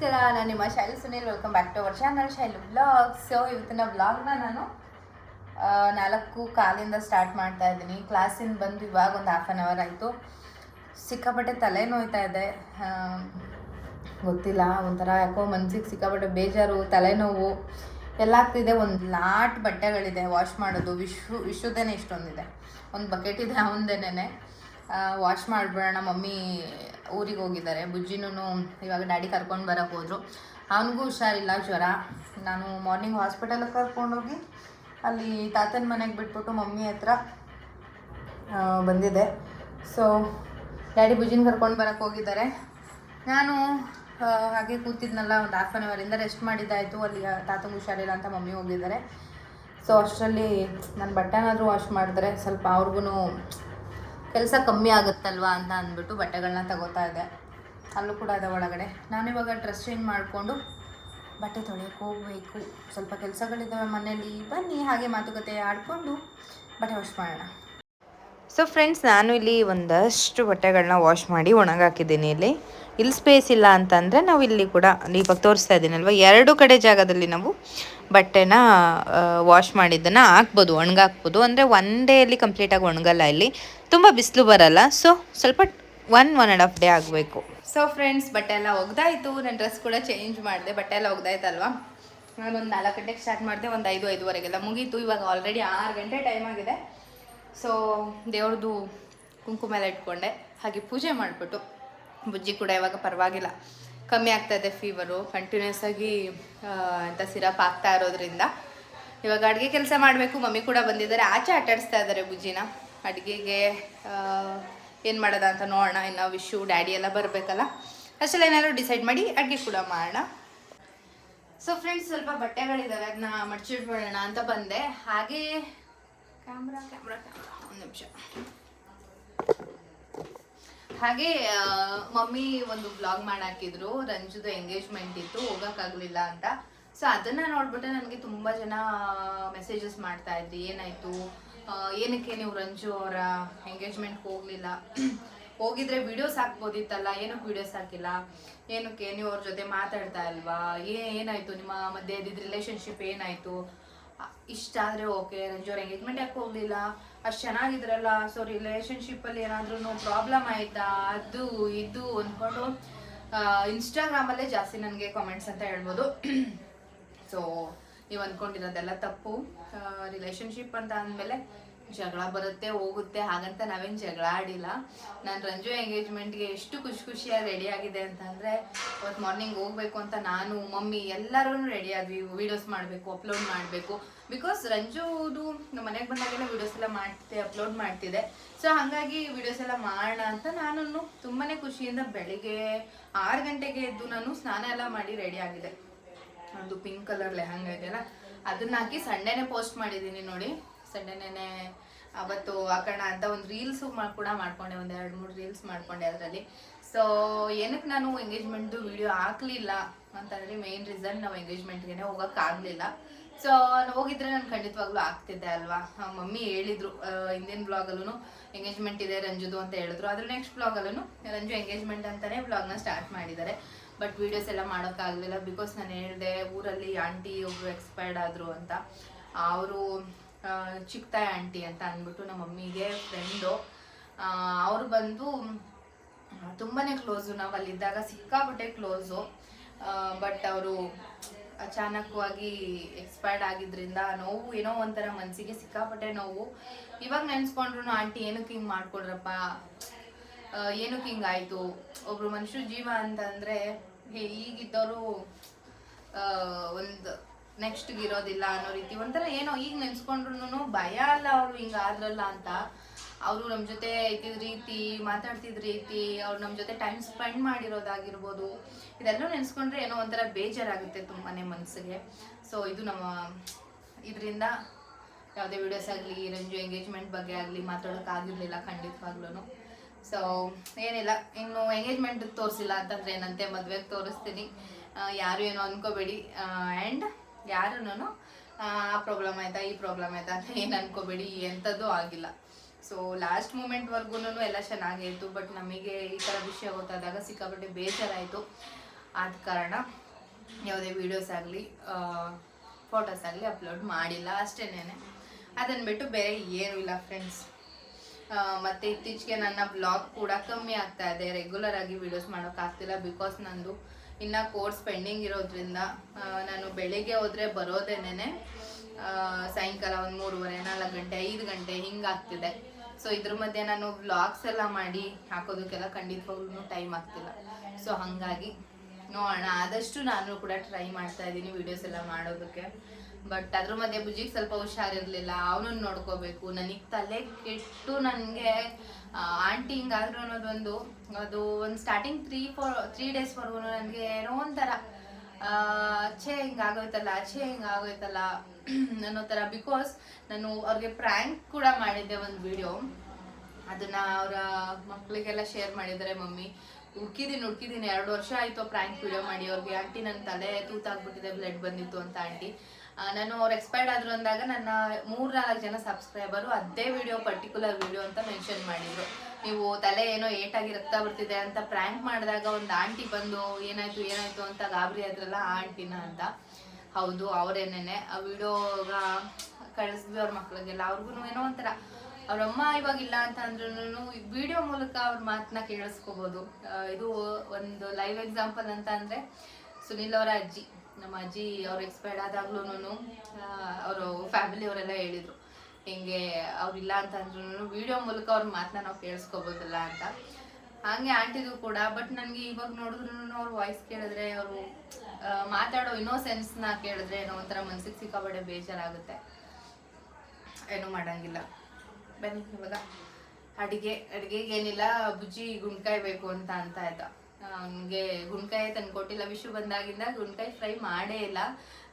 ನಮಸ್ಕಾರ, ನಾನು ನಿಮ್ಮ Shailu Sunil. Welcome back to our channel Shailu blog so ಇವತ್ತಿನ ಬ್ಲಾಗ್ನ ನಾನು ನಾಲ್ಕು ಕಾಲಿಂದ ಸ್ಟಾರ್ಟ್ ಮಾಡ್ತಾ ಇದ್ದೀನಿ. ಕ್ಲಾಸಿಂದ ಬಂದು ಇವಾಗ ಒಂದು ಹಾಫ್ ಆನ್ ಅವರ್ ಆಯಿತು. ಸಿಕ್ಕಾಪಟ್ಟೆ ತಲೆ ನೋಯ್ತಾ ಇದೆ ಗೊತ್ತಿಲ್ಲ, ಒಂಥರ ಯಾಕೋ ಮನ್ಸಿಗೆ ಸಿಕ್ಕಾಪಟ್ಟೆ ಬೇಜಾರು, ತಲೆನೋವು, ಎಲ್ಲ ಆಗ್ತಿದೆ. ಒಂದು ಲಾಟ್ ಬಟ್ಟೆಗಳಿದೆ ವಾಶ್ ಮಾಡೋದು. ವಿಶ್ವ ವಿಶ್ವದೇನೆ ಇಷ್ಟೊಂದಿದೆ. ಒಂದು ಬಕೆಟ್ ಇದೆ ಅವನದೇನೆ ವಾಶ್ ಮಾಡಿಬಿಡೋಣ, ಮಮ್ಮಿ ಊರಿಗೆ ಹೋಗಿದ್ದಾರೆ. ಬುಜ್ಜಿನೂ ಇವಾಗ ಡ್ಯಾಡಿ ಕರ್ಕೊಂಡು ಬರೋಕ್ಕೆ ಹೋದರು. ಅವನಿಗೂ ಹುಷಾರಿಲ್ಲ, ಜ್ವರ. ನಾನು ಮಾರ್ನಿಂಗ್ ಹಾಸ್ಪಿಟಲಿಗೆ ಕರ್ಕೊಂಡೋಗಿ ಅಲ್ಲಿ ತಾತನ ಮನೆಗೆ ಬಿಟ್ಬಿಟ್ಟು ಮಮ್ಮಿ ಹತ್ರ ಬಂದಿದೆ ಸೊ ಡ್ಯಾಡಿ ಬುಜ್ಜಿನ ಕರ್ಕೊಂಡು ಬರೋಕ್ಕೆ ಹೋಗಿದ್ದಾರೆ. ನಾನು ಹಾಗೆ ಕೂತಿದ್ನಲ್ಲ, ಒಂದು ಹಾಫ್ ಆನ್ ಅವರಿಂದ ರೆಸ್ಟ್ ಮಾಡಿದ್ದಾಯಿತು. ಅಲ್ಲಿ ತಾತಂಗೆ ಹುಷಾರಿಲ್ಲ ಅಂತ ಮಮ್ಮಿ ಹೋಗಿದ್ದಾರೆ. ಸೊ ಅಷ್ಟರಲ್ಲಿ ನನ್ನ ಬಟ್ಟೆನಾದರೂ ವಾಶ್ ಮಾಡಿದ್ರೆ ಸ್ವಲ್ಪ ಅವ್ರಿಗೂ ಕೆಲಸ ಕಮ್ಮಿ ಆಗುತ್ತಲ್ವಾ ಅಂತ ಅಂದ್ಬಿಟ್ಟು ಬಟ್ಟೆಗಳನ್ನ ತಗೋತಾ ಇದ್ದೆ. ಅಲ್ಲೂ ಕೂಡ ಅದ ಒಳಗಡೆ. ನಾನಿವಾಗ ಡ್ರೆಸ್ ಚೇಂಜ್ ಮಾಡಿಕೊಂಡು ಬಟ್ಟೆ ತೊಳೆಯೋಕೆ ಹೋಗಬೇಕು. ಸ್ವಲ್ಪ ಕೆಲಸಗಳಿದ್ದಾವೆ ಮನೇಲಿ ಬನ್ನಿ, ಹಾಗೆ ಮಾತುಕತೆ ಆಡಿಕೊಂಡು ಬಟ್ಟೆ ವಾಶ್ ಮಾಡೋಣ ಸೊ ಫ್ರೆಂಡ್ಸ್ ನಾನು ಇಲ್ಲಿ ಒಂದಷ್ಟು ಬಟ್ಟೆಗಳನ್ನ ವಾಶ್ ಮಾಡಿ ಒಣಗಾಕಿದ್ದೀನಿ ಇಲ್ಲಿ. ಇಲ್ಲಿ ಸ್ಪೇಸ್ ಇಲ್ಲ ಅಂತಂದರೆ ನಾವು ಇಲ್ಲಿ ಕೂಡ, ಇವಾಗ ತೋರಿಸ್ತಾ ಇದ್ದೀನಲ್ವ ಎರಡು ಕಡೆ ಜಾಗದಲ್ಲಿ ನಾವು ಬಟ್ಟೆನ ವಾಶ್ ಮಾಡಿದ್ದನ್ನು ಹಾಕ್ಬೋದು, ಒಣಗಾಕ್ಬೋದು. ಅಂದರೆ ಒನ್ ಡೇಯಲ್ಲಿ ಕಂಪ್ಲೀಟಾಗಿ ಒಣಗಲ್ಲ ಇಲ್ಲಿ. ತುಂಬ ಬಿಸಿಲು ಬರಲ್ಲ. ಸೊ ಸ್ವಲ್ಪ one one and half day ಆಗಬೇಕು. ಸೊ ಫ್ರೆಂಡ್ಸ್ ಬಟ್ಟೆ ಎಲ್ಲ ಒಗ್ದಾಯಿತು. ನನ್ನ ಡ್ರೆಸ್ ಕೂಡ ಚೇಂಜ್ ಮಾಡಿದೆ. ಬಟ್ಟೆ ಎಲ್ಲ ಒಗ್ದಾಯ್ತಲ್ವಾ? ನಾನು ಒಂದು ನಾಲ್ಕು ಗಂಟೆಗೆ ಸ್ಟಾರ್ಟ್ ಮಾಡಿದೆ. ಒಂದು ಐದು, ಐದುವರೆಗೆಲ್ಲ ಮುಗೀತು. ಇವಾಗ ಆಲ್ರೆಡಿ ಆರು ಗಂಟೆ ಟೈಮ್ ಆಗಿದೆ. ಸೊ ದೇವ್ರದ್ದು ಕುಂಕುಮ ಎಲ್ಲ ಇಟ್ಕೊಂಡೆ. ಹಾಗೆ ಪೂಜೆ ಮಾಡಿಬಿಟ್ಟು. ಬುಜ್ಜಿ ಕೂಡ ಇವಾಗ ಪರವಾಗಿಲ್ಲ. ಕಮ್ಮಿ ಆಗ್ತಾ ಇದೆ ಫೀವರು ಕಂಟಿನ್ಯೂಸ್ ಆಗಿ ಅಂತ ಸಿರಪ್ ಆಗ್ತಾ ಇರೋದ್ರಿಂದ. ಇವಾಗ ಅಡುಗೆ ಕೆಲಸ ಮಾಡಬೇಕು. ಮಮ್ಮಿ ಕೂಡ ಬಂದಿದ್ದಾರೆ. ಆಚೆ ಆಟಾಡಿಸ್ತಾ ಇದ್ದಾರೆ ಬುಜ್ಜಿನ. ಅಡುಗೆಗೆ ಏನು ಮಾಡೋದ ಅಂತ ನೋಡೋಣ. ಇನ್ನು ವಿಶು ಡ್ಯಾಡಿ ಎಲ್ಲ ಬರಬೇಕಲ್ಲ. ಅಷ್ಟೆಲ್ಲ ಏನಾದರೂ ಡಿಸೈಡ್ ಮಾಡಿ ಅಡುಗೆ ಕೂಡ ಮಾಡೋಣ. ಸೊ ಫ್ರೆಂಡ್ಸ್ ಸ್ವಲ್ಪ ಬಟ್ಟೆಗಳಿದ್ದಾವೆ ಅದನ್ನ ಮಡಚಿಟ್ಬಿಡೋಣ ಅಂತ ಬಂದೆ. ಹಾಗೆ ಕ್ಯಾಮ್ರಾ ಕ್ಯಾಮ್ರಾ ಒಂದು ನಿಮಿಷ ಹಾಗೆ ಮಮ್ಮಿ ಒಂದು ಬ್ಲಾಗ್ ಮಾಡಾಕಿದ್ರು. ರಂಜುದ ಎಂಗೇಜ್ಮೆಂಟ್ ಇತ್ತು, ಹೋಗೋಕ್ಕಾಗಲಿಲ್ಲ ಅಂತ. ಸೊ ಅದನ್ನ ನೋಡ್ಬಿಟ್ಟು ನನಗೆ ತುಂಬಾ ಜನ ಮೆಸೇಜಸ್ ಮಾಡ್ತಾ ಇದ್ರಿ. ಏನಾಯ್ತು? ಏನಕ್ಕೆ ನೀವು ರಂಜು ಅವರ ಎಂಗೇಜ್ಮೆಂಟ್ಗೆ ಹೋಗ್ಲಿಲ್ಲ? ಹೋಗಿದ್ರೆ ವಿಡಿಯೋಸ್ ಹಾಕ್ಬೋದಿತ್ತಲ್ಲ? ಏನಕ್ಕೆ ವಿಡಿಯೋಸ್ ಹಾಕಿಲ್ಲ? ಏನಕ್ಕೆ? ನೀವು ಅವ್ರ ಜೊತೆ ಮಾತಾಡ್ತಾ ಇಲ್ವಾ? ಏನಾಯ್ತು? ನಿಮ್ಮ ಮಧ್ಯೆ ರಿಲೇಶನ್ಶಿಪ್ ಏನಾಯ್ತು? ಇಷ್ಟ ಆದರೆ ಓಕೆ ರಂಜು ಅವ್ರ ಎಂಗೇಜ್ಮೆಂಟ್ ಯಾಕೆ ಹೋಗ್ಲಿಲ್ಲ? ಅಷ್ಟು ಚೆನ್ನಾಗಿದ್ರಲ್ಲ ಸೊ ರಿಲೇಷನ್ಶಿಪ್ಪಲ್ಲಿ ಏನಾದ್ರೂ ಪ್ರಾಬ್ಲಮ್ ಆಯ್ತಾ? ಅದು ಇದು ಅಂದ್ಕೊಂಡು ಇನ್ಸ್ಟಾಗ್ರಾಮಲ್ಲೇ ಜಾಸ್ತಿ ನನಗೆ ಕಾಮೆಂಟ್ಸ್ ಅಂತ ಹೇಳ್ಬೋದು. ಸೊ ನೀವು ಅಂದ್ಕೊಂಡಿರೋದೆಲ್ಲ ತಪ್ಪು. ರಿಲೇಶನ್ಶಿಪ್ ಅಂತ ಅಂದಮೇಲೆ ಜಗಳ ಬರುತ್ತೆ, ಹೋಗುತ್ತೆ, ಹಾಗಂತ ನಾವೇನು ಜಗಳ ಆಡಿಲ್ಲ. ನಾನು ರಂಜು ಎಂಗೇಜ್ಮೆಂಟ್ಗೆ ಎಷ್ಟು ಖುಷಿ ಖುಷಿಯಾಗಿ ರೆಡಿ ಆಗಿದೆ ಅಂತಂದರೆ ಇವತ್ತು ಮಾರ್ನಿಂಗ್ ಹೋಗ್ಬೇಕು ಅಂತ ನಾನು, ಮಮ್ಮಿ ಎಲ್ಲರೂ ರೆಡಿ ಆದ್ವಿ. ವೀಡಿಯೋಸ್ ಮಾಡಬೇಕು ಅಪ್ಲೋಡ್ ಮಾಡಬೇಕು. ಬಿಕಾಸ್ ರಂಜುದು ನಮ್ಮ ಮನೆಗೆ ಬಂದಾಗೆಲ್ಲ ವೀಡಿಯೋಸ್ ಎಲ್ಲ ಮಾಡ್ತಿದ್ದೆ ಅಪ್ಲೋಡ್ ಮಾಡ್ತಿದ್ದೆ ಸೊ ಹಾಗಾಗಿ ವೀಡಿಯೋಸ್ ಎಲ್ಲ ಮಾಡೋಣ ಅಂತ ನಾನು ತುಂಬಾ ಖುಷಿಯಿಂದ ಬೆಳಿಗ್ಗೆ ಆರು ಗಂಟೆಗೆ ಎದ್ದು ನಾನು ಸ್ನಾನ ಎಲ್ಲ ಮಾಡಿ ರೆಡಿ ಆಗಿದೆ ಅದು ಪಿಂಕ್ ಕಲರ್ ಲೆಹಂಗ ಇದೆಯಲ್ಲ, ಅದನ್ನ ಹಾಕಿ ಸಂಡೇನೆ ಪೋಸ್ಟ್ ಮಾಡಿದ್ದೀನಿ ನೋಡಿ. ಸಂಡೇನೆ ಅವತ್ತು ಹಾಕೋಣ ಅಂತ ಒಂದು ರೀಲ್ಸು ಕೂಡ ಮಾಡ್ಕೊಂಡೆ, ಒಂದು ಎರಡು ಮೂರು ರೀಲ್ಸ್ ಮಾಡ್ಕೊಂಡೆ ಅದರಲ್ಲಿ. ಸೊ ಏನಕ್ಕೆ ನಾನು ಎಂಗೇಜ್ಮೆಂಟ್ದು ವಿಡಿಯೋ ಹಾಕಲಿಲ್ಲ ಅಂತಂದರೆ ಮೇನ್ ರೀಸನ್ ನಾವು ಎಂಗೇಜ್ಮೆಂಟ್ಗೆ ಹೋಗೋಕ್ಕಾಗಲಿಲ್ಲ. ಸೊ ಹೋಗಿದ್ರೆ ನಾನು ಖಂಡಿತವಾಗ್ಲೂ ಆಗ್ತಿದ್ದೆ ಅಲ್ವಾ? ಮಮ್ಮಿ ಹೇಳಿದ್ರು ಹಿಂದಿನ ಬ್ಲಾಗಲ್ಲೂ ಎಂಗೇಜ್ಮೆಂಟ್ ಇದೆ ರಂಜುದು ಅಂತ ಹೇಳಿದ್ರು. ಅದ್ರ ನೆಕ್ಸ್ಟ್ ಬ್ಲಾಗಲ್ಲೂ ರಂಜು ಎಂಗೇಜ್ಮೆಂಟ್ ಅಂತಾನೆ ಬ್ಲಾಗ್ನ ಸ್ಟಾರ್ಟ್ ಮಾಡಿದ್ದಾರೆ. ಬಟ್ ವೀಡಿಯೋಸ್ ಎಲ್ಲ ಮಾಡೋಕ್ಕಾಗಲಿಲ್ಲ ಬಿಕಾಸ್ ನಾನು ಹೇಳಿದೆ, ಊರಲ್ಲಿ ಆಂಟಿ ಒಬ್ಬರು ಎಕ್ಸ್ಪೈರ್ಡ್ ಆದರು ಅಂತ. ಅವರು ಚಿಕ್ತಾಯ ಆಂಟಿ ಅಂತ ಅಂದ್ಬಿಟ್ಟು ನಮ್ಮ ಮಮ್ಮಿಗೆ ಫ್ರೆಂಡು ಅವರು ಬಂದು ತುಂಬಾ ಕ್ಲೋಸು ನಾವು ಅಲ್ಲಿದ್ದಾಗ ಸಿಕ್ಕಾಪಟ್ಟೆ ಕ್ಲೋಸು ಬಟ್ ಅವರು ಅಚಾನಕವಾಗಿ ಎಕ್ಸ್ಪೈರ್ಡ್ ಆಗಿದ್ದರಿಂದ ನೋವು ಏನೋ ಒಂಥರ ಮನಸ್ಸಿಗೆ ಸಿಕ್ಕಾಪಟ್ಟೆ ನೋವು. ಇವಾಗ ನೆನೆಸ್ಕೊಂಡ್ರು ಆಂಟಿ, ಏನಕ್ಕೆ ಹಿಂಗೆ ಮಾಡ್ಕೊಡ್ರಪ್ಪ? ಏನಕ್ಕೆ ಹಿಂಗಾಯಿತು ಒಬ್ಬರು ಮನುಷ್ಯ ಜೀವ ಅಂತಂದರೆ ಈಗಿದ್ದವರು ಒಂದು ನೆಕ್ಸ್ಟ್ಗೆ ಇರೋದಿಲ್ಲ ಅನ್ನೋ ರೀತಿ. ಒಂಥರ ಏನೋ ಈಗ ನೆನ್ಸ್ಕೊಂಡ್ರು ಭಯ ಅಲ್ಲ ಅವರು ಹಿಂಗೆ ಆದ್ರಲ್ಲ ಅಂತ. ಅವರು ನಮ್ಮ ಜೊತೆ ಇದ್ದಿದ್ದ ರೀತಿ, ಮಾತಾಡ್ತಿದ ರೀತಿ, ಅವ್ರು ನಮ್ಮ ಜೊತೆ ಟೈಮ್ ಸ್ಪೆಂಡ್ ಮಾಡಿರೋದಾಗಿರ್ಬೋದು. ಇದೆಲ್ಲ ನೆನೆಸ್ಕೊಂಡ್ರೆ ಏನೋ ಒಂಥರ ಬೇಜಾರಾಗುತ್ತೆ ತುಂಬಾ ಮನಸ್ಸಿಗೆ ಸೊ ಇದು ನಮ್ಮ, ಇದರಿಂದ ಯಾವುದೇ ವಿಡಿಯೋಸ್ ಆಗಲಿ, ರಂಜು ಎಂಗೇಜ್ಮೆಂಟ್ ಬಗ್ಗೆ ಆಗಲಿ ಮಾತಾಡೋಕ್ಕಾಗಿರ್ಲಿಲ್ಲ ಖಂಡಿತವಾಗ್ಲೂ ಸೊ ಏನಿಲ್ಲ, ಇನ್ನು ಎಂಗೇಜ್ಮೆಂಟ್ ತೋರಿಸಿಲ್ಲ ಅಂತಂದ್ರೆ ಏನಂತೆ ಮದುವೆಗೆ ತೋರಿಸ್ತೀನಿ. ಯಾರು ಏನೋ ಅಂದ್ಕೋಬೇಡಿ ಆ್ಯಂಡ್ ಯಾರೂ ಆ ಪ್ರಾಬ್ಲಮ್ ಆಯ್ತಾ, ಈ ಪ್ರಾಬ್ಲಮ್ ಆಯ್ತಾ ಅಂತ ಏನು ಅನ್ಕೋಬೇಡಿ ಎಂಥದ್ದು ಆಗಿಲ್ಲ. ಸೊ ಲಾಸ್ಟ್ ಮೂಮೆಂಟ್ವರೆಗೂ ಎಲ್ಲ ಚೆನ್ನಾಗಿತ್ತು ಬಟ್ ನಮಗೆ ಈ ಥರ ವಿಷಯ ಗೊತ್ತಾದಾಗ ಸಿಕ್ಕಾಪಟ್ಟೆ ಬೇಜಾರಾಯಿತು. ಆದ ಕಾರಣ ಯಾವುದೇ ವೀಡಿಯೋಸ್ ಆಗಲಿ ಫೋಟೋಸ್ ಆಗಲಿ ಅಪ್ಲೋಡ್ ಮಾಡಿಲ್ಲ ಅಷ್ಟೇನೇ ಅದನ್ನು ಬಿಟ್ಟು ಬೇರೆ ಏನೂ ಇಲ್ಲ ಫ್ರೆಂಡ್ಸ್ ಮತ್ತು ಇತ್ತೀಚೆಗೆ ನನ್ನ ಬ್ಲಾಗ್ ಕೂಡ ಕಮ್ಮಿ ಆಗ್ತಾ ಇದೆ ರೆಗ್ಯುಲರ್ ಆಗಿ ವೀಡಿಯೋಸ್ ಮಾಡೋಕ್ಕಾಗ್ತಿಲ್ಲ ಬಿಕಾಸ್ ನಂದು ಇನ್ನು ಕೋರ್ಸ್ ಪೆಂಡಿಂಗ್ ಇರೋದ್ರಿಂದ ನಾನು ಬೆಳಿಗ್ಗೆ ಹೋದರೆ ಬರೋದೇನೆ ಸಾಯಂಕಾಲ ಒಂದು ಮೂರುವರೆ, ನಾಲ್ಕು ಗಂಟೆ, ಐದು ಗಂಟೆ ಹಿಂಗಾಗ್ತಿದೆ ಸೊ ಇದ್ರ ಮಧ್ಯೆ ನಾನು ವ್ಲಾಗ್ಸ್ ಎಲ್ಲ ಮಾಡಿ ಹಾಕೋದಕ್ಕೆಲ್ಲ ಖಂಡಿತವಾಗ್ಲೂ ಟೈಮ್ ಆಗ್ತಿಲ್ಲ. ಸೊ ಹಾಗಾಗಿ ನೋಡೋಣ. ಆದಷ್ಟು ನಾನು ಕೂಡ ಟ್ರೈ ಮಾಡ್ತಾ ಇದ್ದೀನಿ ವಿಡಿಯೋಸ್ ಎಲ್ಲ ಮಾಡೋದಕ್ಕೆ. ಬಟ್ ಅದ್ರ ಮಧ್ಯೆ ಬುಜ್ಜಿಗೆ ಸ್ವಲ್ಪ ಹುಷಾರಿರ್ಲಿಲ್ಲ. ಅವನನ್ನ ನೋಡ್ಕೋಬೇಕು. ನನಗೆ ತಲೆ ಕೆಟ್ಟು ನನಗೆ ಆಂಟಿ ಹಿಂಗಾದ್ರು ಅನ್ನೋದೊಂದು, ಅದು ಒಂದು ಸ್ಟಾರ್ಟಿಂಗ್ ತ್ರೀ ಫೋರ್ ತ್ರೀ ಡೇಸ್ವರೆಗೂ ನನಗೆ ಏನೋ ಒಂಥರ ಛೇ, ಹಿಂಗಾಗೋಯ್ತಲ್ಲ ಛೇ, ಹಿಂಗಾಗೋಯ್ತಲ್ಲ ಅನ್ನೋ ಥರ. ಬಿಕಾಸ್ ನಾನು ಅವ್ರಿಗೆ ಪ್ರ್ಯಾಂಕ್ ಕೂಡ ಮಾಡಿದ್ದೆ ಒಂದು ವಿಡಿಯೋ ಅದನ್ನ ಅವರ ಮಕ್ಕಳಿಗೆಲ್ಲ ಶೇರ್ ಮಾಡಿದ್ದಾರೆ ಮಮ್ಮಿ. ಹುಡ್ಕಿದೀನಿ ಹುಡ್ಕಿದೀನಿ. ಎರಡು ವರ್ಷ ಆಯಿತು ಪ್ರ್ಯಾಂಕ್ ವಿಡಿಯೋ ಮಾಡಿ. ಅವ್ರಿಗೆ, ಆಂಟಿ ನನ್ನ ತಲೆ ತೂತಾಗ್ಬಿಟ್ಟಿದೆ ಬ್ಲಡ್ ಬಂದಿತ್ತು ಅಂತ ಆಂಟಿ. ನಾನು ಅವ್ರು ಎಕ್ಸ್ಪೈರ್ಡ್ ಆದ್ರು ಅಂದಾಗ ನನ್ನ ಮೂರ್ ನಾಲ್ಕು ಜನ ಸಬ್ಸ್ಕ್ರೈಬರು ಅದೇ ವಿಡಿಯೋ ಪರ್ಟಿಕ್ಯುಲರ್ ವಿಡಿಯೋ ಅಂತ ಮೆನ್ಷನ್ ಮಾಡಿದ್ರು. ನೀವು ತಲೆ ಏನೋ ಏಟಾಗಿ ರಕ್ತ ಬರ್ತಿದೆ ಅಂತ ಪ್ರ್ಯಾಂಕ್ ಮಾಡಿದಾಗ ಒಂದು ಆಂಟಿ ಬಂದು, ಏನಾಯ್ತು ಏನಾಯ್ತು? ಅಂತ ಗಾಬರಿ ಆದ್ರಲ್ಲ ಆಂಟಿನ ಅಂತ. ಹೌದು ಅವರೇನೇನೆ ಆ ವಿಡಿಯೋಗ ಕಳಿಸಿದ್ವಿ ಅವ್ರ ಮಕ್ಳಿಗೆಲ್ಲ. ಅವ್ರಿಗೂ ಏನೋ ಒಂಥರ. ಅವ್ರಮ್ಮ ಇವಾಗ ಇಲ್ಲ ಅಂತ ಅಂದ್ರೂ ವಿಡಿಯೋ ಮೂಲಕ ಅವ್ರ ಮಾತನ್ನ ಕೇಳಿಸ್ಕೋಬೋದು. ಇದು ಒಂದು ಲೈವ್ ಎಕ್ಸಾಂಪಲ್ ಅಂತ ಅಂದರೆ ಸುನಿಲ್ ಅವರ ಅಜ್ಜಿ. ನಮ್ಮ ಅಜ್ಜಿ ಅವ್ರು ಎಕ್ಸ್ಪೈರ್ಡ್ ಆದಾಗ್ಲೂ ಅವರು ಫ್ಯಾಮಿಲಿ ಅವರೆಲ್ಲ ಹೇಳಿದ್ರು. ಹಿಂಗೆ ಅವ್ರಿಲ್ಲ ಅಂತ ಅಂದ್ರೂ ವಿಡಿಯೋ ಮೂಲಕ ಅವ್ರ ಮಾತನ್ನ ನಾವು ಕೇಳಿಸ್ಕೋಬೋದಲ್ಲ ಅಂತ. ಹಂಗೆ ಆಂಟಿದು ಕೂಡ ಬಟ್ ನನಗೆ ಇವಾಗ ನೋಡಿದ್ರು ಅವ್ರ ವಾಯ್ಸ್ ಕೇಳಿದ್ರೆ ಅವರು ಮಾತಾಡೋ ಇನ್ನೋಸೆನ್ಸ್ನ ಕೇಳಿದ್ರೆ ಏನೋ ಒಂಥರ ಮನ್ಸಿಗೆ ಸಿಕ್ಕಾಬಡೆ ಬೇಜಾರಾಗುತ್ತೆ. ಏನೂ ಮಾಡಂಗಿಲ್ಲ. ಬನ್ನಿ ಇವಾಗ. ಅಡಿಗೆ, ಅಡಿಗೆಗೇನಿಲ್ಲ, ಬುಜ್ಜಿ ಗುಂಡ್ಕಾಯಿ ಅಂತ ಅಂತ ಆಯ್ತಾ ಅವನಿಗೆ ಗುಣ್ಕಾಯಿ ತಂದು ಕೊಟ್ಟಿಲ್ಲ ವಿಶು ಬಂದಾಗಿಂದ ಹುಣ್ಕಾಯಿ ಫ್ರೈ ಮಾಡೇ ಇಲ್ಲ.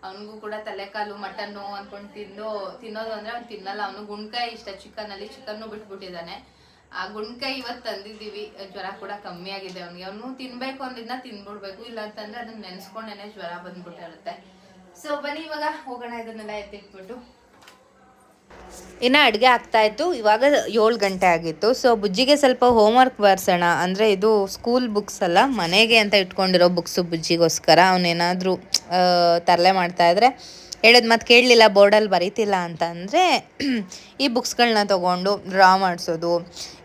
ಅವನಿಗೂ ಕೂಡ ತಲೆಕಾಲು, ಮಟನ್ನು ಅನ್ಕೊಂಡು ತಿಂದು, ತಿನ್ನೋದು ಅಂದ್ರೆ ಅವ್ನು ತಿನ್ನಲ್ಲ. ಅವನು ಗುಣ್ಕಾಯಿ ಇಷ್ಟ ಚಿಕನ್ ಅಲ್ಲಿ ಚಿಕನ್ನು ಬಿಟ್ಬಿಟ್ಟಿದ್ದಾನೆ. ಆ ಗುಣ್ಕಾಯಿ ಇವತ್ತು ತಂದಿದ್ದೀವಿ. ಜ್ವರ ಕೂಡ ಕಮ್ಮಿ ಆಗಿದೆ ಅವನಿಗೆ. ಅವನು ತಿನ್ಬೇಕು ಅಂದಿದ್ನ ತಿನ್ಬಿಡ್ಬೇಕು. ಇಲ್ಲ ಅಂತಂದ್ರೆ ಅದನ್ನ ನೆನ್ಸ್ಕೊಂಡೇನೆ ಜ್ವರ ಬಂದ್ಬಿಟ್ಟಿರುತ್ತೆ. ಸೊ ಬನ್ನಿ ಇವಾಗ ಹೋಗೋಣ, ಇದನ್ನೆಲ್ಲ ಎತ್ತಿಟ್ಬಿಟ್ಟು. ಇನ್ನು ಅಡುಗೆ ಆಗ್ತಾಯಿತ್ತು ಇವಾಗ ಏಳು ಗಂಟೆ ಆಗಿತ್ತು. ಸೊ ಬುಜ್ಜಿಗೆ ಸ್ವಲ್ಪ ಹೋಮ್ವರ್ಕ್ ಬರ್ಸೋಣ. ಅಂದರೆ ಇದು ಸ್ಕೂಲ್ ಬುಕ್ಸ್ ಅಲ್ಲ, ಮನೆಗೆ ಅಂತ ಇಟ್ಕೊಂಡಿರೋ ಬುಕ್ಸು ಬುಜ್ಜಿಗೋಸ್ಕರ. ಅವನೇನಾದರೂ ತರಲೆ ಮಾಡ್ತಾಯಿದ್ರೆ ಹೇಳಿದ್ ಮತ್ತೆ ಕೇಳಲಿಲ್ಲ ಬೋರ್ಡಲ್ಲಿ ಬರೀತಿಲ್ಲ ಅಂತಂದರೆ ಈ ಬುಕ್ಸ್ಗಳನ್ನ ತೊಗೊಂಡು ಡ್ರಾ ಮಾಡಿಸೋದು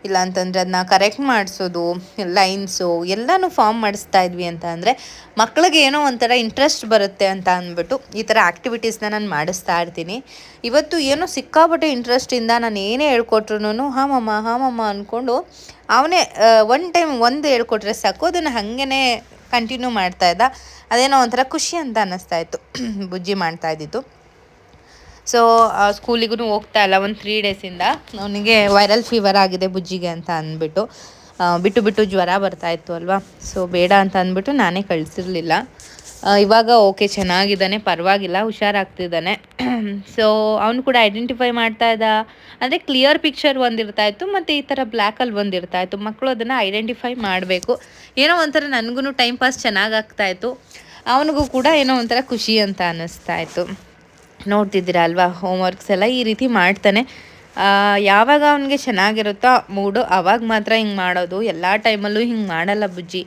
ಇಲ್ಲ ಅಂತಂದರೆ ಅದನ್ನ ಕರೆಕ್ಟ್ ಮಾಡಿಸೋದು ಲೈನ್ಸು ಎಲ್ಲನೂ ಫಾರ್ಮ್ ಮಾಡಿಸ್ತಾ ಇದ್ವಿ ಅಂತ ಅಂದರೆ ಮಕ್ಳಿಗೆ ಏನೋ ಒಂಥರ ಇಂಟ್ರೆಸ್ಟ್ ಬರುತ್ತೆ ಅಂತ ಅಂದ್ಬಿಟ್ಟು ಈ ಥರ ಆ್ಯಕ್ಟಿವಿಟೀಸ್ನ ನಾನು ಮಾಡಿಸ್ತಾ ಇರ್ತೀನಿ. ಇವತ್ತು ಏನೋ ಸಿಕ್ಕಾಪಟ್ಟೆ ಇಂಟ್ರೆಸ್ಟಿಂದ ನಾನು ಏನೇ ಹೇಳ್ಕೊಟ್ರು ಹಾಮಮ್ಮ ಹಾಮಮ್ಮ ಅಂದ್ಕೊಂಡು ಅವನೇ ಒನ್ ಟೈಮ್ ಒಂದು ಹೇಳ್ಕೊಟ್ರೆ ಸಾಕು, ಅದನ್ನು ಹಾಗೇ ಕಂಟಿನ್ಯೂ ಮಾಡ್ತಾ ಇದ್ದ. ಅದೇನೋ ಒಂಥರ ಖುಷಿ ಅಂತ ಅನ್ನಿಸ್ತಾ ಇತ್ತು. ಬುಜ್ಜಿ ಮಾಡ್ತಾ ಇದ್ದಿತ್ತು ಸೊ ಸ್ಕೂಲಿಗೂ ಹೋಗ್ತಾ ಇಲ್ಲ, ಒಂದು ತ್ರೀ ಡೇಸಿಂದ ಅವನಿಗೆ ವೈರಲ್ ಫೀವರ್ ಆಗಿದೆ ಬುಜ್ಜಿಗೆ ಅಂತ ಅಂದ್ಬಿಟ್ಟು. ಬಿಟ್ಟು ಬಿಟ್ಟು ಜ್ವರ ಬರ್ತಾ ಇತ್ತು ಅಲ್ವಾ? ಸೊ ಬೇಡ ಅಂತ ಅಂದ್ಬಿಟ್ಟು ನಾನೇ ಕಳಿಸಿರ್ಲಿಲ್ಲ. ಇವಾಗ ಓಕೆ, ಚೆನ್ನಾಗಿದ್ದಾನೆ, ಪರವಾಗಿಲ್ಲ, ಹುಷಾರಾಗ್ತಿದ್ದಾನೆ. ಸೊ ಅವನು ಕೂಡ ಐಡೆಂಟಿಫೈ ಮಾಡ್ತಾ ಇದ್ದ. ಅಂದರೆ ಕ್ಲಿಯರ್ ಪಿಕ್ಚರ್ ಒಂದಿರ್ತಾ ಇತ್ತು, ಮತ್ತು ಈ ಥರ ಬ್ಲ್ಯಾಕಲ್ಲಿ ಒಂದಿರ್ತಾ ಇತ್ತು. ಮಕ್ಕಳು ಅದನ್ನು ಐಡೆಂಟಿಫೈ ಮಾಡಬೇಕು. ಏನೋ ಒಂಥರ ನನಗೂ ಟೈಮ್ ಪಾಸ್ ಚೆನ್ನಾಗಿ ಆಗ್ತಾಯಿತ್ತು ಅವನಿಗೂ ಕೂಡ ಏನೋ ಒಂಥರ ಖುಷಿ ಅಂತ ಅನ್ನಿಸ್ತಾ ಇತ್ತು. ನೋಡ್ತಿದ್ದೀರಾ ಅಲ್ವಾ ಹೋಮ್ವರ್ಕ್ಸ್ ಎಲ್ಲ ಈ ರೀತಿ ಮಾಡ್ತಾನೆ. ಯಾವಾಗ ಅವನಿಗೆ ಚೆನ್ನಾಗಿರುತ್ತೋ, ಮೂಡು ಅವಾಗ ಮಾತ್ರ ಹಿಂಗೆ ಮಾಡೋದು. ಎಲ್ಲ ಟೈಮಲ್ಲೂ ಹಿಂಗೆ ಮಾಡಲ್ಲ ಬುಜ್ಜಿ.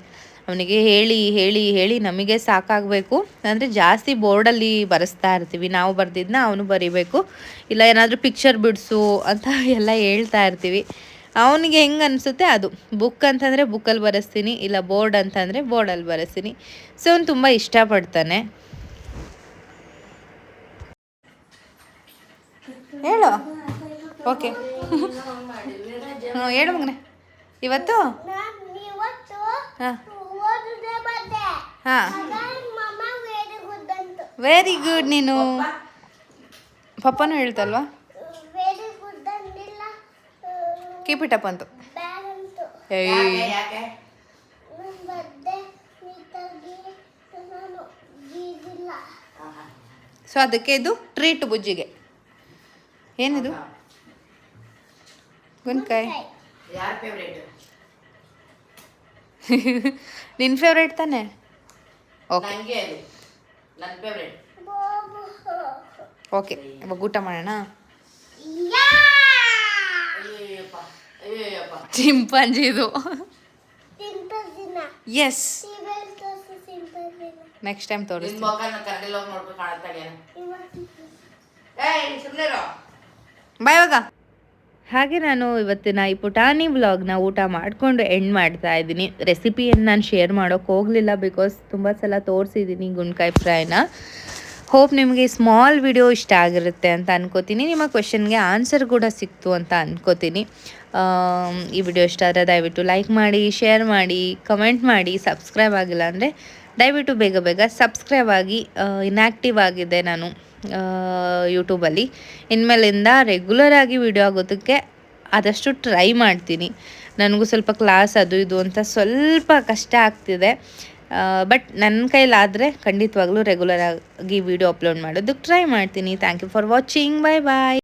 ಅವನಿಗೆ ಹೇಳಿ ಹೇಳಿ ಹೇಳಿ ನಮಗೆ ಸಾಕಾಗಬೇಕು. ಅಂದರೆ ಜಾಸ್ತಿ ಬೋರ್ಡಲ್ಲಿ ಬರೆಸ್ತಾ ಇರ್ತೀವಿ. ನಾವು ಬರೆದಿದ್ದನ್ನ ಅವನು ಬರಿಬೇಕು. ಇಲ್ಲ ಏನಾದರೂ ಪಿಕ್ಚರ್ ಬಿಡಿಸು ಅಂತ ಎಲ್ಲ ಹೇಳ್ತಾ ಇರ್ತೀವಿ. ಅವನಿಗೆ ಹೆಂಗೆ ಅನಿಸುತ್ತೆ ಅದು. ಬುಕ್ ಅಂತಂದರೆ ಬುಕ್ಕಲ್ಲಿ ಬರೆಸ್ತೀನಿ ಇಲ್ಲ ಬೋರ್ಡ್ ಅಂತಂದರೆ ಬೋರ್ಡಲ್ಲಿ ಬರೆಸ್ತೀನಿ. ಸೊ ಅವನು ತುಂಬ ಇಷ್ಟಪಡ್ತಾನೆ. ಹೇಳು. ಓಕೆ ಹ್ಞೂ ಹೇಳು ಮಗನೆ. ಇವತ್ತು ಹಾಂ. ಹಾಂ. ವೇರಿ ಗುಡ್ ನೀನು. ಪಪ್ಪನೂ ಹೇಳ್ತಲ್ವಾ? ಕೀಪ್ ಇಟ್ ಅಪ್ ಅಂತು. ಸೊ ಅದಕ್ಕೆ ಇದು ಟ್ರೀಟ್ ಬುಜ್ಜಿಗೆ. ಏನಿದು? ಗುನ್ಕಾಯಿ ನಿನ್ನ ಫೇವ್ರೇಟ್ ತಾನೆ? ನನಗೆ ಅದು ನನ್ನ ಫೇವ್ರೇಟ್ ಓಕೆ ಇವಾಗ ಊಟ ಮಾಡೋಣ? ಚಿಂಪಾಂಜಿ ಇದು. ಎಸ್ ನೆಕ್ಸ್ಟ್ ಟೈಮ್ ತೋರಿಸ್ತೀನಿ. ಬಾಯ್ ಇವಾಗ. ಹಾಗೆ ನಾನು ಇವತ್ತಿನ ಈ ಪುಟಾಣಿ ವ್ಲಾಗ್ನ ಊಟ ಮಾಡಿಕೊಂಡು ಎಂಡ್ ಮಾಡ್ತಾ ಇದ್ದೀನಿ. ರೆಸಿಪಿಯನ್ನು ನಾನು ಶೇರ್ ಮಾಡೋಕ್ಕೆ ಹೋಗಲಿಲ್ಲ ಬಿಕಾಸ್ ತುಂಬ ಸಲ ತೋರಿಸಿದ್ದೀನಿ ಗುಂಡ್ಕಾಯಿ ಫ್ರೈನ ಹೋಪ್ ನಿಮಗೆ ಸ್ಮಾಲ್ ವಿಡಿಯೋ ಇಷ್ಟ ಆಗಿರುತ್ತೆ ಅಂತ ಅನ್ಕೋತೀನಿ. ನಿಮ್ಮ ಕ್ವೆಶನ್ಗೆ ಆನ್ಸರ್ ಕೂಡ ಸಿಕ್ತು ಅಂತ ಅನ್ಕೋತೀನಿ. ಈ ವಿಡಿಯೋ ಇಷ್ಟ ಆದರೆ ದಯವಿಟ್ಟು ಲೈಕ್ ಮಾಡಿ ಶೇರ್ ಮಾಡಿ ಕಮೆಂಟ್ ಮಾಡಿ ಸಬ್ಸ್ಕ್ರೈಬ್ ಆಗಿಲ್ಲ ಅಂದರೆ ದಯವಿಟ್ಟು ಬೇಗ ಬೇಗ ಸಬ್ಸ್ಕ್ರೈಬ್ ಆಗಿ ಇನ್ಯಾಕ್ಟಿವ್ ಆಗಿದೆ ನಾನು. ಯೂಟ್ಯೂಬಲ್ಲಿ ಇನ್ಮೇಲಿಂದ ರೆಗ್ಯುಲರ್ ಆಗಿ ವಿಡಿಯೋ ಆಗೋದಕ್ಕೆ ಆದಷ್ಟು ಟ್ರೈ ಮಾಡ್ತೀನಿ. ನನಗೂ ಸ್ವಲ್ಪ ಕ್ಲಾಸ್ ಅದು ಇದು ಅಂತ ಸ್ವಲ್ಪ ಕಷ್ಟ ಆಗ್ತಿದೆ. ಬಟ್ ನನ್ನ ಕೈಲಾದರೆ ಖಂಡಿತವಾಗ್ಲೂ ರೆಗ್ಯುಲರ್ ಆಗಿ ವಿಡಿಯೋ ಅಪ್ಲೋಡ್ ಮಾಡೋದಕ್ಕೆ ಟ್ರೈ ಮಾಡ್ತೀನಿ. Thank you for watching bye bye